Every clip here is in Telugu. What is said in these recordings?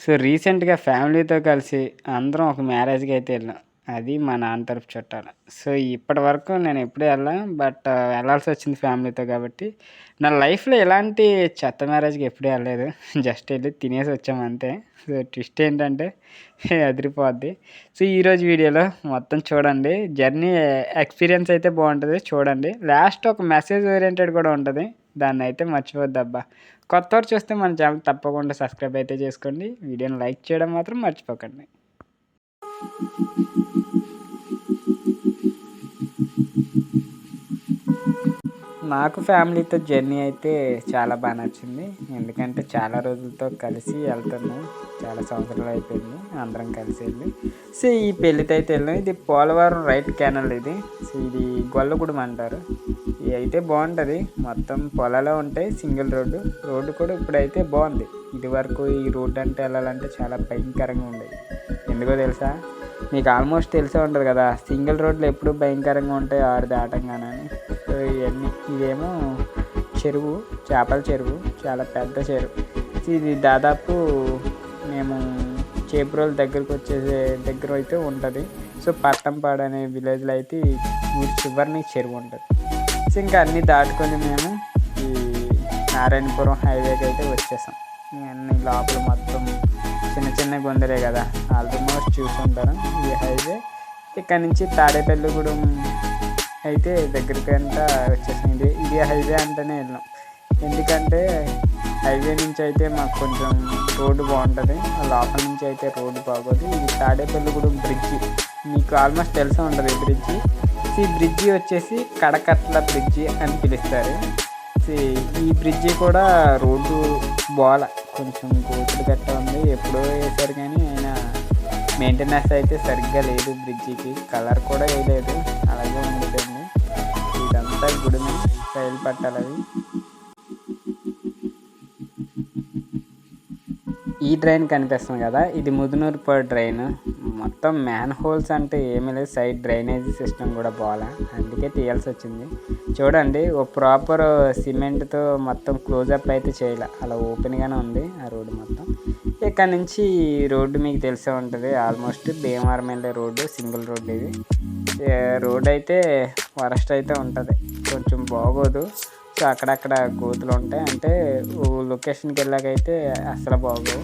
సో రీసెంట్గా ఫ్యామిలీతో కలిసి అందరం ఒక మ్యారేజ్కి అయితే వెళ్ళాం. అది మా నాన్న తరపు చుట్టాలు. సో ఇప్పటి వరకు నేను ఎప్పుడూ వెళ్ళా. బట్ వెళ్ళాల్సి వచ్చింది ఫ్యామిలీతో కాబట్టి నా లైఫ్లో ఎలాంటి చెత్త మ్యారేజ్కి ఎప్పుడూ వెళ్ళలేదు. జస్ట్ వెళ్ళి తినేసి వచ్చాము అంతే. సో ట్విస్ట్ ఏంటంటే అదిరిపోద్ది. సో ఈరోజు వీడియోలో మొత్తం చూడండి. జర్నీ ఎక్స్పీరియన్స్ అయితే బాగుంటుంది. చూడండి. లాస్ట్ ఒక మెసేజ్ ఓరియంటెడ్ కూడా ఉంటుంది. దాన్ని అయితే మర్చిపోద్ది అబ్బా చూస్తే మన ఛానల్ తప్పకుండా సబ్స్క్రైబ్ అయితే చేసుకోండి. వీడియోని లైక్ చేయడం మాత్రం మర్చిపోకండి. నాకు ఫ్యామిలీతో జర్నీ అయితే చాలా బాగా నచ్చింది. ఎందుకంటే చాలా రోజులతో కలిసి వెళ్తున్నాం. చాలా సంవత్సరాలు అయిపోయింది. అందరం కలిసి వెళ్ళి. సో ఈ పెళ్ళితో అయితే వెళ్ళాం. ఇది పోలవరం రైట్ కెనల్ ఇది. సో ఇది గొల్లగూడెం అంటారు. ఇది అయితే బాగుంటుంది. మొత్తం పొలాలో ఉంటాయి. Single road. రోడ్డు కూడా ఇప్పుడైతే బాగుంది. ఇది వరకు ఈ రోడ్డు అంటే వెళ్ళాలంటే చాలా భయంకరంగా ఉండేది. ఎందుకో తెలుసా? మీకు ఆల్మోస్ట్ తెలిసే ఉంటుంది కదా సింగిల్ రోడ్లు ఎప్పుడు భయంకరంగా ఉంటాయి ఆరు దాటంగానని సో ఇవన్నీ ఇదేమో చెరువు చేపల చెరువు చాలా పెద్ద చెరువు. ఇది దాదాపు మేము చేపురోలు దగ్గరకు వచ్చేసే దగ్గర అయితే ఉంటుంది. సో పట్టంపాడు అనే విలేజ్లో అయితే ఊరి చివరిని చెరువు ఉంటుంది. సో ఇంకా అన్నీ దాటుకొని మేము ఈ నారాయణపురం హైవేకి అయితే వచ్చేసాం. అన్ని లోపల మొత్తం చిన్న చిన్న గొందరే కదా. ఆల్మోస్ట్ చూసుకుంటారు. ఈ హైవే ఇక్కడ నుంచి తాడేపల్లిగూడెం అయితే దగ్గరికి అంతా వచ్చేసింది. ఇది ఇది హైవే అంటేనే వెళ్ళాం. ఎందుకంటే హైవే నుంచి అయితే మాకు కొంచెం రోడ్డు బాగుంటుంది. లోపల నుంచి అయితే రోడ్డు బాగోదు. ఇది తాడేపల్లిగూడెం బ్రిడ్జి. మీకు ఆల్మోస్ట్ తెలిసే ఉంటుంది ఈ బ్రిడ్జి. ఈ బ్రిడ్జి వచ్చేసి కడకట్ల బ్రిడ్జి అని పిలుస్తారు. ఈ బ్రిడ్జి కూడా రోడ్డు బాల. కొంచెం గోతులు గట్టా ఉంది ఎప్పుడో వేశారు కానీ ఆయన మెయింటెనెన్స్ అయితే సరిగ్గా లేదు బ్రిడ్జికి. కలర్ కూడా వేయలేదు. అలాగే ఉంటుంది ఇదంతా గుడిని రైలు పట్టాలి అవి. ఈ డ్రైన్ కనిపిస్తుంది కదా. ఇది ముదునూరుపూర్ డ్రైన్. మొత్తం మ్యాన్ హోల్స్ అంటే ఏమీ లేదు. సైడ్ డ్రైనేజీ సిస్టమ్ కూడా బాగా అందుకే తీయాల్సి వచ్చింది. చూడండి ఓ ప్రాపర్ సిమెంట్తో మొత్తం క్లోజప్ అయితే చేయాలి. అలా ఓపెన్గానే ఉంది ఆ రోడ్డు మొత్తం. ఇక్కడ నుంచి రోడ్డు మీకు తెలిసే ఉంటుంది. ఆల్మోస్ట్ భీమవరం వెళ్ళే రోడ్డు సింగిల్ రోడ్డు ఇది. రోడ్ అయితే వరస్ట్ అయితే ఉంటుంది. కొంచెం బాగోదు. సో అక్కడక్కడ గోతులు ఉంటాయి. అంటే లొకేషన్కి వెళ్ళాకైతే అసలు బాగోవు.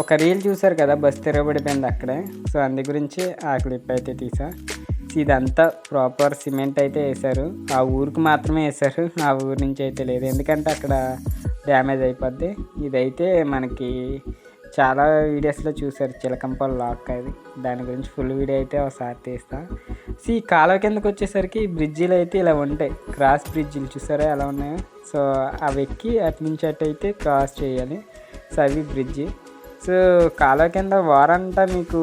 ఒక రీల్ చూసారు కదా బస్ తిరగబడిపోయింది అక్కడే. సో అందు గురించి ఆ క్లిప్ అయితే తీసా. ఇదంతా ప్రాపర్ సిమెంట్ అయితే వేశారు. ఆ ఊరికి మాత్రమే వేశారు. ఆ ఊరి నుంచి అయితే లేదు. ఎందుకంటే అక్కడ డ్యామేజ్ అయిపోద్ది. ఇదైతే మనకి చాలా వీడియోస్లో చూసారు చిలకంపల్ లాక్ అది. దాని గురించి ఫుల్ వీడియో అయితే ఒకసారి తీస్తా. సో ఈ కాలువ కిందకు వచ్చేసరికి బ్రిడ్జీలు అయితే ఇలా ఉంటాయి. క్రాస్ బ్రిడ్జిలు చూసారా ఎలా ఉన్నాయో? సో అవి ఎక్కి అటు నుంచి అటు అయితే క్రాస్ చేయాలి. సో అవి బ్రిడ్జి సో కాలువ కింద వారంతా మీకు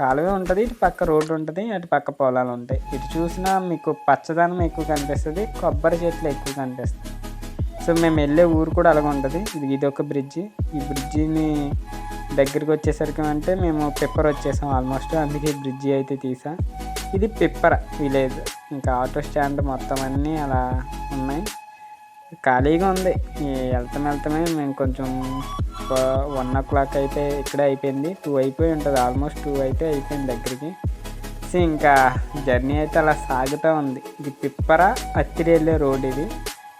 కాలువే ఉంటుంది ఇటు పక్క రోడ్డు ఉంటుంది అటు పక్క పొలాలు ఉంటాయి. ఇటు చూసినా మీకు పచ్చదనం ఎక్కువ కనిపిస్తుంది కొబ్బరి చెట్లు ఎక్కువ కనిపిస్తుంది సో మేము వెళ్ళే ఊరు కూడా అలాగ ఉంటుంది. ఇది ఇది ఒక బ్రిడ్జి. ఈ బ్రిడ్జిని దగ్గరికి వచ్చేసరికి అంటే మేము పిప్పర్ వచ్చేసాం ఆల్మోస్ట్. అందుకే బ్రిడ్జి అయితే తీసా. ఇది పిప్పర విలేజ్. ఇంకా ఆటో స్టాండ్ మొత్తం అన్నీ అలా ఉన్నాయి. ఖాళీగా ఉంది. వెళ్తాం వెళ్తామే మేము కొంచెం వన్ ఓ క్లాక్ అయితే ఇక్కడే అయిపోయింది. టూ అయిపోయి ఉంటుంది. ఆల్మోస్ట్ టూ అయితే అయిపోయింది దగ్గరికి. సో ఇంకా జర్నీ అయితే అలా సాగుతూ ఉంది. ఇది పిప్పర అత్తిరి వెళ్ళే రోడ్ ఇది.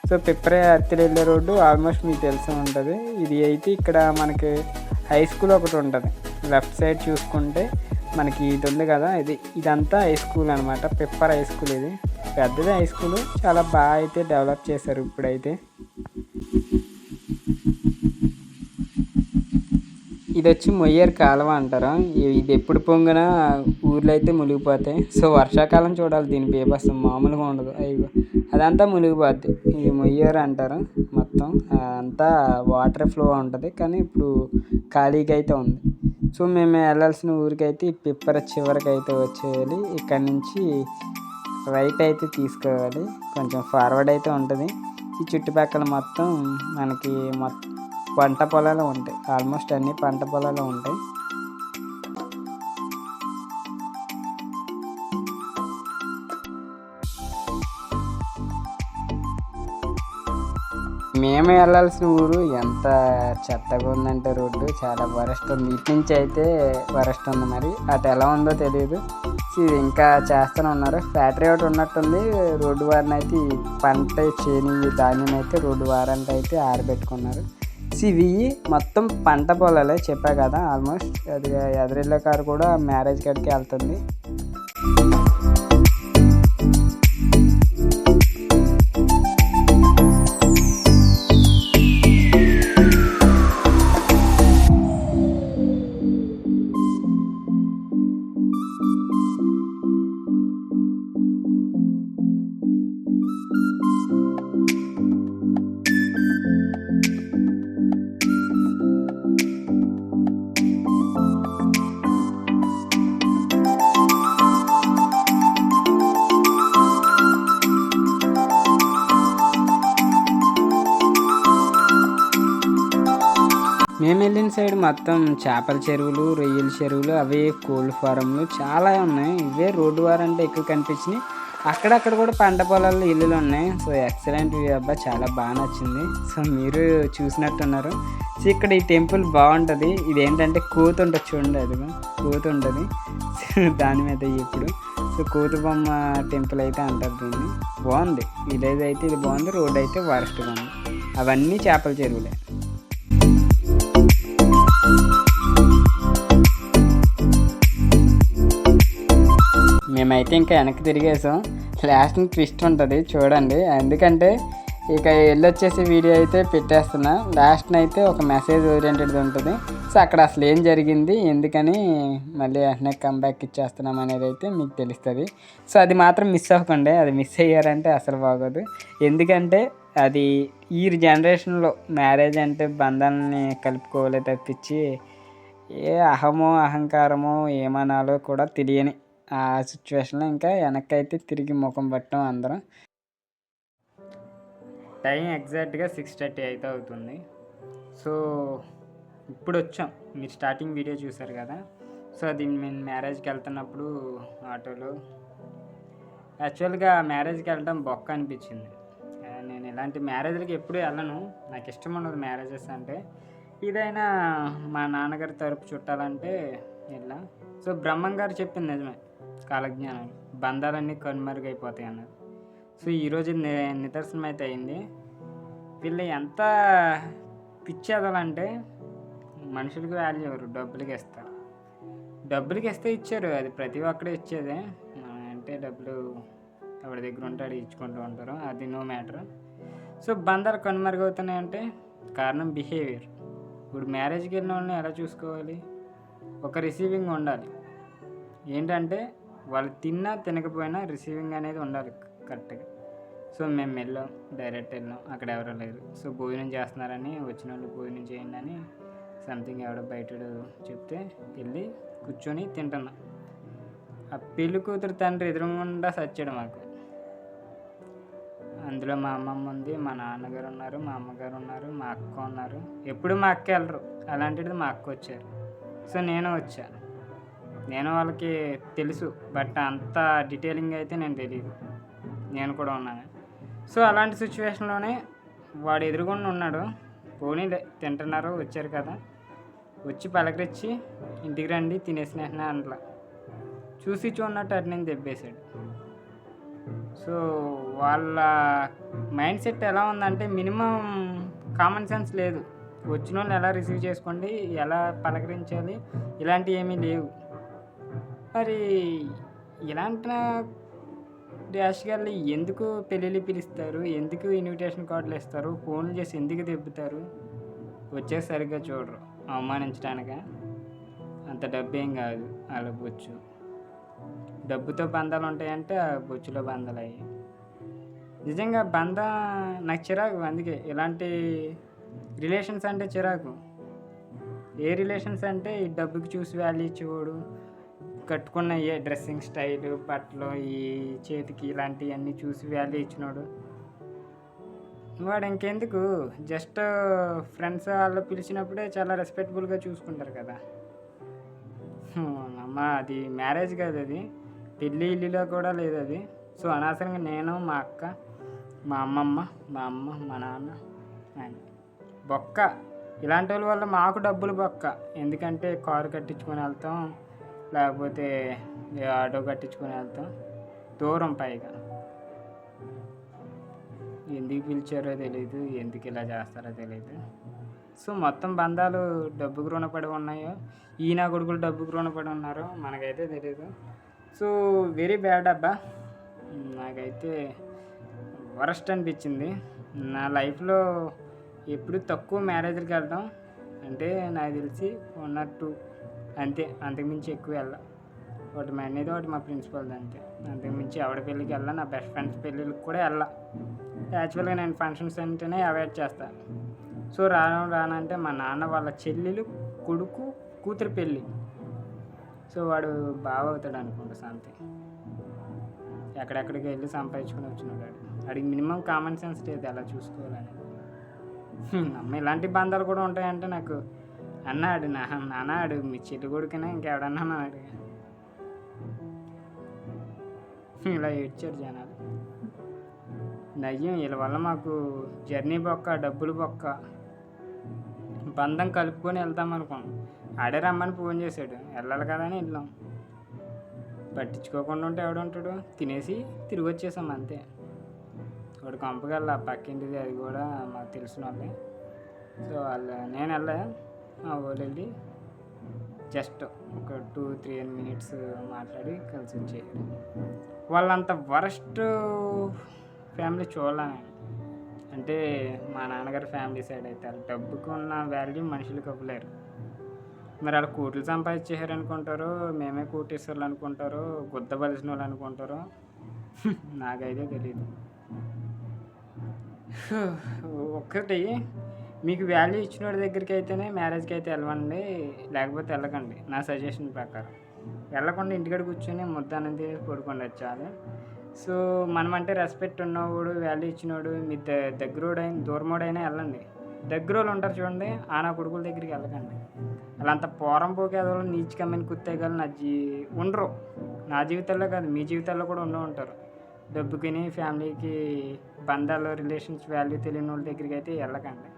సో పిప్పర అత్తిరి వెళ్ళే రోడ్డు ఆల్మోస్ట్ మీకు తెలిసి ఉంటుంది. ఇది అయితే ఇక్కడ మనకి హై స్కూల్ ఒకటి ఉంటుంది. లెఫ్ట్ సైడ్ చూసుకుంటే మనకి ఇది ఉంది కదా ఇది. ఇదంతా హై స్కూల్ అనమాట పిప్పర్ హై స్కూల్ ఇది. పెద్దది హై స్కూల్ చాలా బాగా అయితే డెవలప్ చేశారు ఇప్పుడైతే. ఇది వచ్చి మొయ్యర్ కాలువ అంటారు? ఇది ఎప్పుడు పొంగినా ఊర్లో అయితే మునిగిపోతాయి. సో వర్షాకాలం చూడాలి దీని పేపర్స్ మామూలుగా ఉండదు. అయ్యో అదంతా మునిగిపోద్ది. ఇది మొయ్యర్ అంటారు? మొత్తం అంతా వాటర్ ఫ్లో ఉంటుంది. కానీ ఇప్పుడు ఖాళీగా అయితే ఉంది. సో మేము వెళ్ళాల్సిన ఊరికైతే పిప్పర చివరికి అయితే వచ్చేయాలి. ఇక్కడ నుంచి రైట్ అయితే తీసుకోవాలి. కొంచెం ఫార్వర్డ్ అయితే ఉంటుంది. ఈ చుట్టుపక్కల మొత్తం మనకి మొత్తం పంట పొలాలు ఉంటాయి. ఆల్మోస్ట్ అన్ని పంట పొలాలు ఉంటాయి. మేము వెళ్ళాల్సిన ఊరు ఎంత చెత్తగా ఉందంటే రోడ్డు చాలా వరస్ట్ ఉంది. ఇటు నుంచి అయితే వరస్ట్ ఉంది మరి. అటు ఎలా ఉందో తెలియదు. ఇంకా చేస్తూనే ఉన్నారు ఫ్యాక్టరీ ఒకటి ఉన్నట్టుంది. రోడ్డు వారిని అయితే ఈ పంట చేని ఈ ధాన్యం అయితే రోడ్డు వారంట అయితే ఆరబెట్టుకున్నారు. సివి ఇవి మొత్తం పంట పొలాలే చెప్పా కదా ఆల్మోస్ట్ అది ఎదరిల్ల కారు కూడా మ్యారేజ్ కాడికి వెళ్తుంది. మేము వెళ్ళిన సైడ్ మొత్తం చేపల చెరువులు రొయ్యల చెరువులు అవే కోల్డ్ ఫారంలు చాలా ఉన్నాయి. ఇవే రోడ్డు వారంటే ఎక్కువ కనిపించినాయి. అక్కడక్కడ కూడా పంట పొలాల్లో ఇల్లులు ఉన్నాయి. సో ఎక్సలెంట్ వ్యూ అబ్బా. చాలా బాగా నచ్చింది. సో మీరు చూసినట్టున్నారు. సో ఇక్కడ ఈ టెంపుల్ బాగుంటుంది. ఇది ఏంటంటే కోతి ఉంటుంది చూడండి అది కోతి ఉంటుంది. సో దాని మీద ఇప్పుడు సో కోతు బొమ్మ టెంపుల్ అయితే అంటారు దీన్ని. బాగుంది. విలేజ్ అయితే ఇది బాగుంది. రోడ్ అయితే వరస్ట్గా ఉంది. అవన్నీ చేపల చెరువులే. మేమైతే ఇంకా వెనక్కి తిరిగేసాం. లాస్ట్ ట్విస్ట్ ఉంటుంది చూడండి. ఎందుకంటే ఇక వెళ్ళొచ్చేసి వీడియో అయితే పెట్టేస్తున్నా. లాస్ట్ అయితే ఒక మెసేజ్ ఓరియంటెడ్ ఉంటుంది. సో అక్కడ అసలు ఏం జరిగింది ఎందుకని మళ్ళీ వెంటనే కంబ్యాక్ ఇచ్చేస్తున్నాం అనేది అయితే మీకు తెలుస్తుంది. సో అది మాత్రం మిస్ అవ్వకండి. అది మిస్ అయ్యారంటే అసలు బాగోదు. ఎందుకంటే అది ఈ జనరేషన్లో మ్యారేజ్ అంటే బంధాలని కలుపుకోవాలి తప్పించి ఏ అహమో అహంకారమో ఏమనాలో కూడా తెలియని ఆ సిచ్యువేషన్లో ఇంకా వెనక్కి అయితే తిరిగి ముఖం పట్టడం అందరం. టైం ఎగ్జాక్ట్గా సిక్స్ థర్టీ అయితే అవుతుంది. సో ఇప్పుడు వచ్చాం మీరు స్టార్టింగ్ వీడియో చూసారు కదా. సో అది మేము మ్యారేజ్కి వెళ్తున్నప్పుడు ఆటోలో. యాక్చువల్గా మ్యారేజ్కి వెళ్ళడం బొక్క అనిపించింది. ఇలాంటి మ్యారేజ్లకి ఎప్పుడూ వెళ్ళను. నాకు ఇష్టం ఉండదు మ్యారేజెస్ అంటే. ఇదైనా మా నాన్నగారి తరపు చుట్టాలంటే ఇలా సో బ్రహ్మం గారు చెప్పింది నిజమే. కాలజ్ఞానం. బంధాలన్నీ కనుమరుగైపోతాయి అన్నది. సో ఈరోజు నిదర్శనం అయితే అయింది. వీళ్ళు ఎంత పిచ్చేదాలంటే మనుషులకు వాల్యూ ఇవ్వరు. డబ్బులకి ఇస్తారు. డబ్బులకి ఇస్తే ఇచ్చారు. అది ప్రతి ఒక్కడే ఇచ్చేదే. అంటే డబ్బులు ఎవరి దగ్గర ఉంటే ఇచ్చుకుంటూ ఉంటారు. అది నో మ్యాటర్. సో బంధాలు కనుమరుగవుతున్నాయి అంటే కారణం బిహేవియర్ ఇప్పుడు మ్యారేజ్కి వెళ్ళిన వాళ్ళని ఎలా చూసుకోవాలి? ఒక రిసీవింగ్ ఉండాలి. ఏంటంటే వాళ్ళు తిన్నా తినకపోయినా రిసీవింగ్ అనేది ఉండాలి కరెక్ట్గా సో మేము వెళ్ళాం డైరెక్ట్ వెళ్ళాం అక్కడ ఎవరో లేరు. సో భోజనం చేస్తున్నారని వచ్చిన వాళ్ళు భోజనం చేయండి అని సంథింగ్ ఎవడో బయట చెప్తే వెళ్ళి కూర్చొని తింటున్నాం. ఆ పెళ్ళి కూతురు తండ్రి ఎదురుగుండా సచ్చాడు మాకు. అందులో మా అమ్మమ్మ ఉంది మా నాన్నగారు ఉన్నారు మా అమ్మగారు ఉన్నారు మా అక్క ఉన్నారు. ఎప్పుడు మా అక్క వెళ్ళరు. అలాంటిది మా అక్క వచ్చారు. సో నేను వచ్చాను. నేను వాళ్ళకి తెలుసు బట్ అంత డీటెయిలింగ్ అయితే నేను తెలియదు నేను కూడా ఉన్నాను. సో అలాంటి సిచ్యువేషన్లోనే వాడు ఎదురుగుండా ఉన్నాడు. పోనీలే తింటున్నారు వచ్చారు కదా. వచ్చి పలకరించి ఇంటికి రండి తినేసిన అంట్లా. చూసి చూడనట్టు అటు నేను దెబ్బేశాడు. సో వాళ్ళ మైండ్ సెట్ ఎలా ఉందంటే మినిమం కామన్ సెన్స్ లేదు. వచ్చిన వాళ్ళు ఎలా రిసీవ్ చేసుకోండి ఎలా పలకరించాలి ఇలాంటివి ఏమీ లేవు. మరి ఇలాంటి డాష్ గారు ఎందుకు పెళ్ళిళ్ళు పిలుస్తారు ఎందుకు ఇన్విటేషన్ కార్డులు ఇస్తారు ఫోన్లు చేసి ఎందుకు దెబ్బుతారు వచ్చే సరిగ్గా చూడరు అవమానించడానిక? అంత డబ్బేం కాదు వాళ్ళ వచ్చు డబ్బుతో బంధాలు ఉంటాయంటే ఆ బొచ్చులో బంధాలు అయ్యి. నిజంగా బంధ నాకు చిరాకు అందుకే. ఇలాంటి రిలేషన్స్ అంటే చిరాకు. ఏ రిలేషన్స్ అంటే ఈ డబ్బుకి చూసి వాల్యూ ఇచ్చేవాడు కట్టుకున్న ఏ డ్రెస్సింగ్ స్టైల్ బట్టలు ఈ చేతికి ఇలాంటివన్నీ చూసి వాల్యూ ఇచ్చినాడు. వాడు ఇంకెందుకు? జస్ట్ ఫ్రెండ్స్ వాళ్ళు పిలిచినప్పుడే చాలా రెస్పెక్టబుల్గా చూసుకుంటారు కదా. అమ్మా అమ్మ అది మ్యారేజ్ కాదు అది. పెళ్ళి ఇల్లులో కూడా లేదు అది. సో అనవసరంగా నేను మా అక్క మా అమ్మమ్మ మా అమ్మ మా నాన్న అని బొక్క. ఇలాంటి వాళ్ళ వల్ల మాకు డబ్బులు బొక్క. ఎందుకంటే కారు కట్టించుకొని వెళ్తాం లేకపోతే ఆటో కట్టించుకొని వెళ్తాం. దూరం పైగా. ఎందుకు పిలిచారో తెలియదు ఎందుకు ఇలా చేస్తారో తెలియదు సో మొత్తం బంధాలు డబ్బుకు రుణపడి ఉన్నాయో ఈయన కొడుకులు డబ్బుకు రుణపడి ఉన్నారో మనకైతే తెలియదు సో వెరీ బ్యాడ్ అబ్బా. నాకైతే వరస్ట్ అనిపించింది. నా లైఫ్లో ఎప్పుడు తక్కువ మ్యారేజ్కి వెళ్దాం అంటే నాకు తెలిసి వన్ ఆర్ టూ అంతే. అంతకుమించి ఎక్కువ వెళ్ళా. ఒకటి మా అన్నది ఒకటి మా ప్రిన్సిపల్ది అంతే. అంతకుమించి ఆవిడ పెళ్ళికి వెళ్ళా నా బెస్ట్ ఫ్రెండ్స్ పెళ్ళిళ్ళకి కూడా వెళ్ళా. యాక్చువల్గా నేను ఫంక్షన్స్ అంటేనే అవాయిడ్ చేస్తాను సో రాను రానంటే మా నాన్న వాళ్ళ చెల్లెలు కొడుకు కూతురు పెళ్ళి. సో వాడు బాగా అవుతాడు అనుకుంటా సంథింగ్. ఎక్కడెక్కడికి వెళ్ళి సంపాదించుకుని వచ్చినాడు వాడు. వాడికి మినిమం కామన్ సెన్స్ లేదు ఎలా చూసుకోవాలని. అమ్మ ఇలాంటి బంధాలు కూడా ఉంటాయంటే నాకు అన్నాడు నా నాన్న మీ చెల్లి కొడుకునే ఇంకెవడన్నా అన్నాడు. ఇలా ఏడ్చారు జనాలు. నయ్యం వీళ్ళ వల్ల మాకు జర్నీ బొక్క డబ్బులు బొక్క. బంధం కలుపుకొని వెళ్దాం అనుకున్నాం. ఆడే రమ్మని ఫోన్ చేశాడు. వెళ్ళాలి కదా అని వెళ్ళాం. పట్టించుకోకుండా ఉంటే ఎవడుంటాడు తినేసి తిరిగి వచ్చేసాం అంతే. వాడు కంపగల పక్కింటిది అది కూడా మాకు తెలిసిన వాళ్ళే. సో వాళ్ళు నేను వెళ్ళా. మా ఊళ్ళు వెళ్ళి జస్ట్ ఒక టూ త్రీ మినిట్స్ మాట్లాడి కలిసి వచ్చేయాలి వాళ్ళంత వరస్ట్ ఫ్యామిలీ చూడాలని అంటే మా నాన్నగారి ఫ్యామిలీ సైడ్ అయితే వాళ్ళ డబ్బుకు ఉన్న వాల్యూ మనుషులకు ఇవ్వలేరు. మరి వాళ్ళు కోట్లు సంపాదించేసారు అనుకుంటారు మేమే కూటేశ్వర్లు అనుకుంటారు గుద్దబలిసిన వాళ్ళు అనుకుంటారు నాకైతే తెలియదు ఒక్కటి మీకు వాల్యూ ఇచ్చిన వాడి దగ్గరికి అయితేనే మ్యారేజ్కి అయితే వెళ్ళండి లేకపోతే వెళ్ళకండి నా సజెషన్ ప్రకారం. వెళ్ళకుండా ఇంటికాడ కూర్చొని ముద్దానం అనేది పడుకోండి వచ్చాలి సో మనమంటే రెస్పెక్ట్ ఉన్నవాడు వాల్యూ ఇచ్చినోడు మీ ద- దగ్గరోడైన దూరమోడైనా వెళ్ళండి. దగ్గరోళ్ళు ఉంటారు చూడండి ఆ నా కొడుకుల దగ్గరికి వెళ్ళకండి. అలా అంత పోరం పోకేదో నీచ్ కమ్మని కుత్తేగాలు నా జీ ఉండరు. నా జీవితంలో కాదు మీ జీవితాల్లో కూడా ఉండే ఉంటారు. డబ్బుకిని ఫ్యామిలీకి బంధాలు రిలేషన్స్ వాల్యూ తెలియని వాళ్ళ దగ్గరికి అయితే వెళ్ళకండి.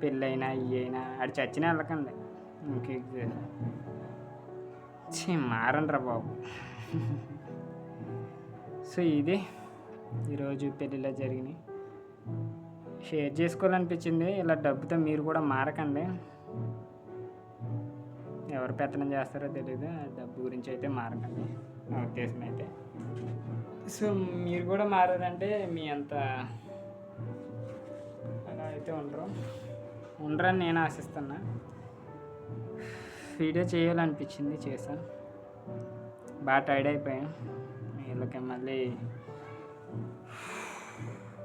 పెళ్ళైనా ఇవి అయినా చచ్చినా వెళ్ళకండి. ఇంకే మారండి రా బాబు. సో ఇది ఈరోజు పెళ్ళిలో జరిగినాయి. షేర్ చేసుకోవాలనిపించింది ఇలా డబ్బుతో మీరు కూడా మారకండి. ఎవరు పెత్తనం చేస్తారో తెలియదు ఆ డబ్బు గురించి అయితే మారకండి. నా ఉద్దేశం అయితే. సో మీరు కూడా మారారంటే మీ అంత అలా అయితే ఉండరు. ఉండరని నేను ఆశిస్తున్నా. వీడియో చేయాలనిపించింది చేశాను. బాగా టైర్డ్ అయిపోయాను. వీళ్ళకి మళ్ళీ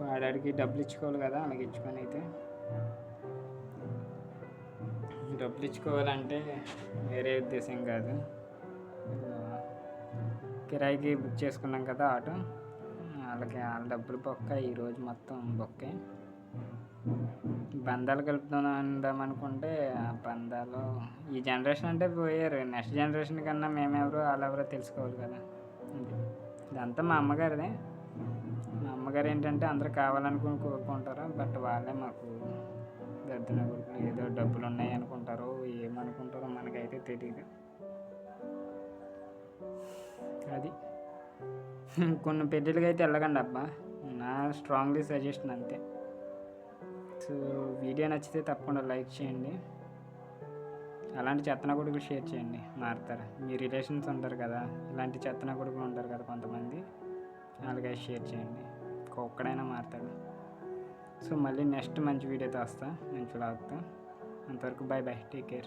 వాడాడికి డబ్బులు ఇచ్చుకోవాలి కదా అలాగే ఇచ్చుకొని అయితే. డబ్బులు ఇచ్చుకోవాలంటే వేరే ఉద్దేశం కాదు. కిరాయికి బుక్ చేసుకున్నాం కదా ఆటో వాళ్ళకి వాళ్ళ డబ్బులు బొక్క ఈరోజు మొత్తం బొక్కే. బంధాలు కలుపుతుందాం అనుకుంటే ఆ బంధాలు ఈ జనరేషన్ అంటే పోయారు. నెక్స్ట్ జనరేషన్ కన్నా మేమెవరో వాళ్ళెవరో తెలుసుకోవాలి కదా. అంతే. ఇదంతా మా అమ్మగారిదే. మా అమ్మగారు ఏంటంటే అందరూ కావాలనుకుని కోరుకుంటారు బట్ వాళ్ళే మాకు దద్దున కొడుకులు ఏదో డబ్బులు ఉన్నాయి అనుకుంటారో ఏమనుకుంటారో మనకైతే తెలియదు అది. కొన్ని పెళ్ళిళ్ళకి అయితే వెళ్ళకండి అబ్బా. నా స్ట్రాంగ్లీ సజెషన్ అంతే. సో వీడియో నచ్చితే తప్పకుండా లైక్ చేయండి. అలాంటి చెత్తన కొడుకులు షేర్ చేయండి మారుతారు. మీ రిలేషన్స్ ఉంటారు కదా ఇలాంటి చెత్తన కొడుకులు ఉంటారు కదా కొంతమంది. వాళ్ళకి షేర్ చేయండి ఒక్కడైనా మారుతాడు. సో మళ్ళీ నెక్స్ట్ మంచి వీడియోతో వస్తా మంచి లాగుతా అంతవరకు బాయ్ బాయ్ టేక్ కేర్.